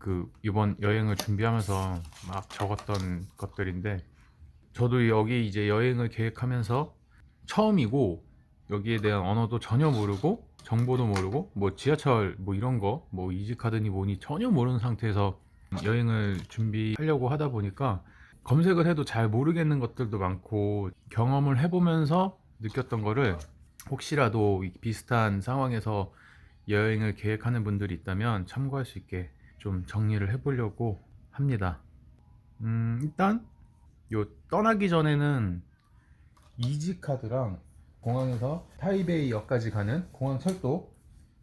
그 이번 여행을 준비하면서 막 적었던 것들인데 저도 여기 이제 여행을 계획하면서 처음이고 여기에 대한 언어도 전혀 모르고 정보도 모르고 뭐 지하철 뭐 이런 거 뭐 이지카드니 뭐니 전혀 모르는 상태에서 여행을 준비하려고 하다 보니까 검색을 해도 잘 모르겠는 것들도 많고 경험을 해보면서 느꼈던 거를 혹시라도 이 비슷한 상황에서 여행을 계획하는 분들이 있다면 참고할 수 있게 좀 정리를 해보려고 합니다. 음, 일단 요 떠나기 전에는 이지 카드랑 공항에서 타이베이역까지 가는 공항 철도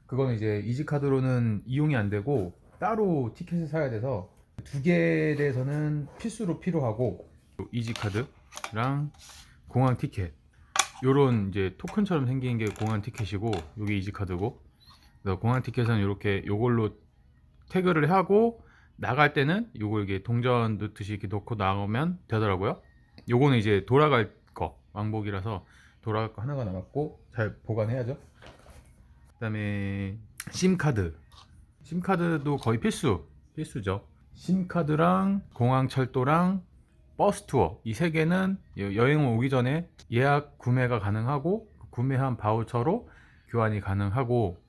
그거는 이제 이지 카드로는 이용이 안 되고 따로 티켓을 사야 돼서 두 개에 대해서는 필수로 필요하고 이지 카드랑 공항 티켓 요런 이제 토큰처럼 생긴 게 공항 티켓이고 요게 이지 카드고 그래서 공항 티켓은 이렇게 요걸로 태그를 하고 나갈 때는 요걸 이게 동전 넣듯이 이렇게 넣고 나오면 되더라고요. 요거는 이제 돌아갈 거 왕복이라서 돌아갈 거 하나가 남았고 잘 보관해야죠. 그다음에 심카드. 심카드도 거의 필수. 필수죠. 심카드랑 공항철도랑 버스 투어 이 세 개는 여- 여행 오기 전에 예약 구매가 가능하고 구매한 바우처로 교환이 가능하고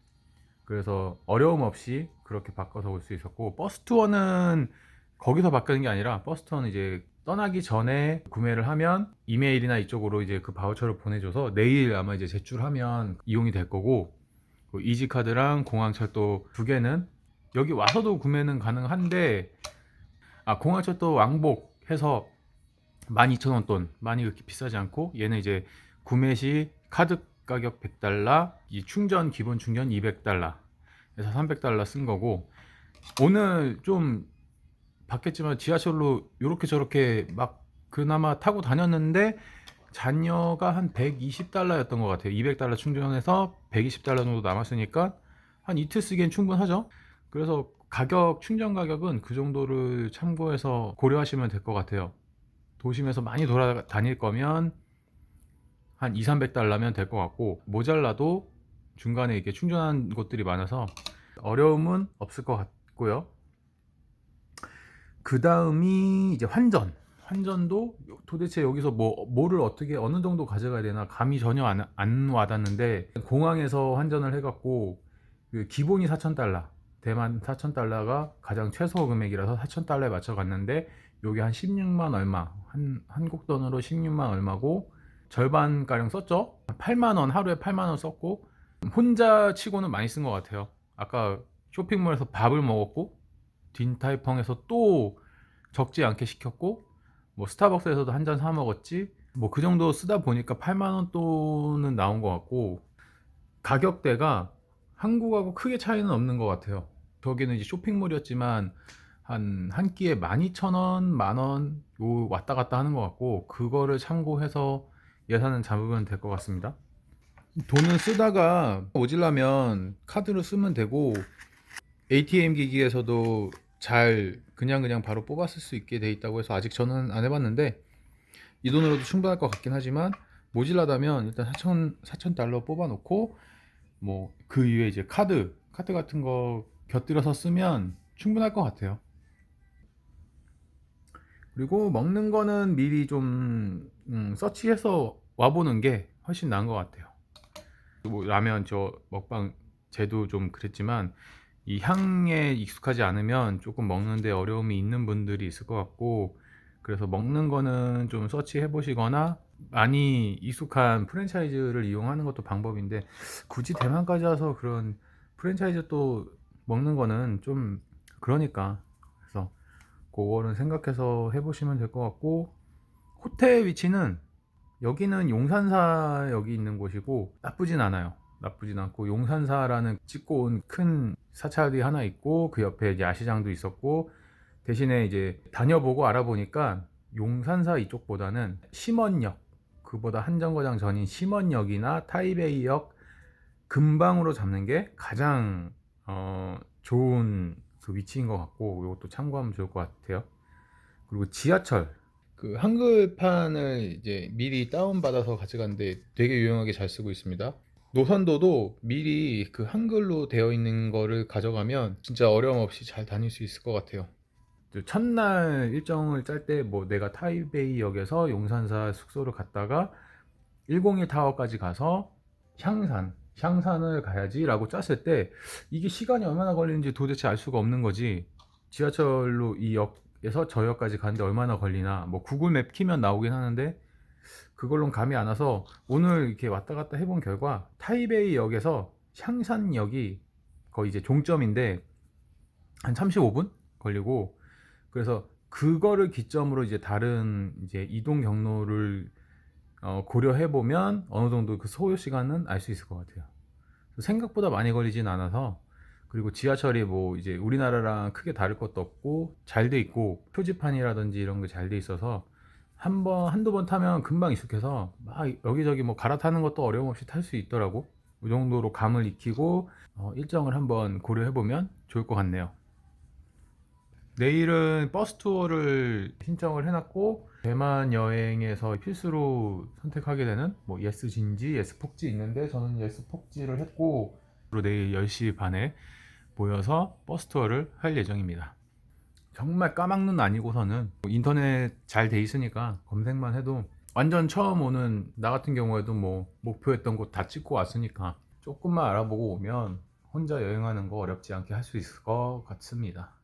그래서 어려움 없이 그렇게 바꿔서 올 수 있었고 버스 투어는 거기서 바뀌는 게 아니라 버스 투어는 이제 떠나기 전에 구매를 하면 이메일이나 이쪽으로 이제 그 바우처를 보내줘서 내일 아마 이제 제출하면 이용이 될 거고 그 이지카드랑 공항철도 두 개는 여기 와서도 구매는 가능한데 아 공항철도 왕복해서 12,000원 돈 많이 그렇게 비싸지 않고 얘는 이제 구매 시 카드 가격 100달러 이 충전 기본 충전 200달러. 그래서 300달러 쓴 거고 오늘 좀 바뀌었지만 지하철로 이렇게 저렇게 막 그나마 타고 다녔는데 잔여가 한 120달러였던 것 같아요. 200달러 충전해서 120달러 정도 남았으니까 한 이틀 쓰기엔 충분하죠? 그래서 가격 충전 가격은 그 정도를 참고해서 고려하시면 될 것 같아요. 도심에서 많이 돌아다닐 거면 한 2, 300달러면 될 것 같고 모자라도 중간에 이렇게 충전한 곳들이 많아서 어려움은 없을 것 같고요. 그 다음이 이제 환전. 환전도 도대체 여기서 뭐 뭐를 어떻게 어느 정도 가져가야 되나 감이 전혀 안, 안 와닿는데 공항에서 환전을 해갖고 그 기본이 4,000달러 대만 4,000달러가 가장 최소 금액이라서 4,000달러에 맞춰 갔는데 요게 한 16만 얼마 한 한국 돈으로 16만 얼마고 절반 가량 썼죠? 8만 원 하루에 8만 원 썼고 혼자 치고는 많이 쓴 것 같아요. 아까 쇼핑몰에서 밥을 먹었고 딘타이펑에서 또 적지 않게 시켰고 뭐 스타벅스에서도 한 잔 사 먹었지 뭐 그 정도 쓰다 보니까 8만 원 돈은 나온 것 같고 가격대가 한국하고 크게 차이는 없는 것 같아요. 저기는 이제 쇼핑몰이었지만 한 한 끼에 12,000원, 만원 요 왔다 갔다 하는 것 같고 그거를 참고해서 예산은 잡으면 될 것 같습니다. 돈을 쓰다가 오질라면 카드로 쓰면 되고 ATM 기기에서도 잘 그냥 그냥 바로 뽑았을 수 있게 돼 있다고 해서 아직 저는 안 해봤는데 이 돈으로도 충분할 것 같긴 하지만 모질라다면 일단 4천 4천 달러 뽑아놓고 뭐 그 이후에 이제 카드 카드 같은 거 곁들여서 쓰면 충분할 것 같아요. 그리고 먹는 거는 미리 좀 음, 서치해서 와보는 게 훨씬 나은 것 같아요. 뭐 라면 저 먹방 제도 좀 그랬지만 이 향에 익숙하지 않으면 조금 먹는데 어려움이 있는 분들이 있을 것 같고 그래서 먹는 거는 좀 서치해 보시거나 많이 익숙한 프랜차이즈를 이용하는 것도 방법인데 굳이 대만까지 와서 그런 프랜차이즈 또 먹는 거는 좀 그러니까 그래서 그거는 생각해서 해보시면 될 것 같고 호텔 위치는 여기는 용산사 여기 있는 곳이고 나쁘진 않아요 나쁘진 않고 용산사라는 찍고 온 큰 사찰이 하나 있고 그 옆에 야시장도 있었고 대신에 이제 다녀보고 알아보니까 용산사 이쪽보다는 심원역 그보다 한 정거장 전인 심원역이나 타이베이역 근방으로 잡는 게 가장 어, 좋은 그 위치인 것 같고 이것도 참고하면 좋을 것 같아요. 그리고 지하철 그 한글판을 이제 미리 다운 받아서 가져갔는데 되게 유용하게 잘 쓰고 있습니다. 노선도도 미리 그 한글로 되어 있는 거를 가져가면 진짜 어려움 없이 잘 다닐 수 있을 것 같아요. 그 첫날 일정을 짤 때 뭐 내가 타이베이역에서 용산사 숙소를 갔다가 101 타워까지 가서 향산, 향산을 가야지라고 짰을 때 이게 시간이 얼마나 걸리는지 도대체 알 수가 없는 거지. 지하철로 이 역 에서 저 역까지 가는데 얼마나 걸리나. 뭐 구글 맵 키면 나오긴 하는데 그걸로는 감이 안 와서 오늘 이렇게 왔다 갔다 해본 결과 타이베이 역에서 향산역이 거의 이제 종점인데 한 35분 걸리고 그래서 그거를 기점으로 이제 다른 이제 이동 경로를 어, 고려해 보면 어느 정도 그 소요 시간은 알 수 있을 것 같아요. 생각보다 많이 걸리진 않아서 그리고 지하철이 뭐 이제 우리나라랑 크게 다를 것도 없고 잘 돼 있고 표지판이라든지 이런 게 잘 돼 있어서 한 번 한두 번 타면 금방 익숙해서 막 여기저기 뭐 갈아타는 것도 어려움 없이 탈 수 있더라고. 이 정도로 감을 익히고 어, 일정을 한번 고려해 보면 좋을 것 같네요. 내일은 버스 투어를 신청을 해놨고 대만 여행에서 필수로 선택하게 되는 뭐 예스 진지, 예스 폭지 있는데 저는 예스 폭지를 했고 내일 10시 반에 모여서 버스 투어를 할 예정입니다. 정말 까막눈 아니고서는 인터넷 잘 돼 있으니까 검색만 해도 완전 처음 오는 나 같은 경우에도 뭐 목표했던 곳 다 찍고 왔으니까 조금만 알아보고 오면 혼자 여행하는 거 어렵지 않게 할 수 있을 것 같습니다.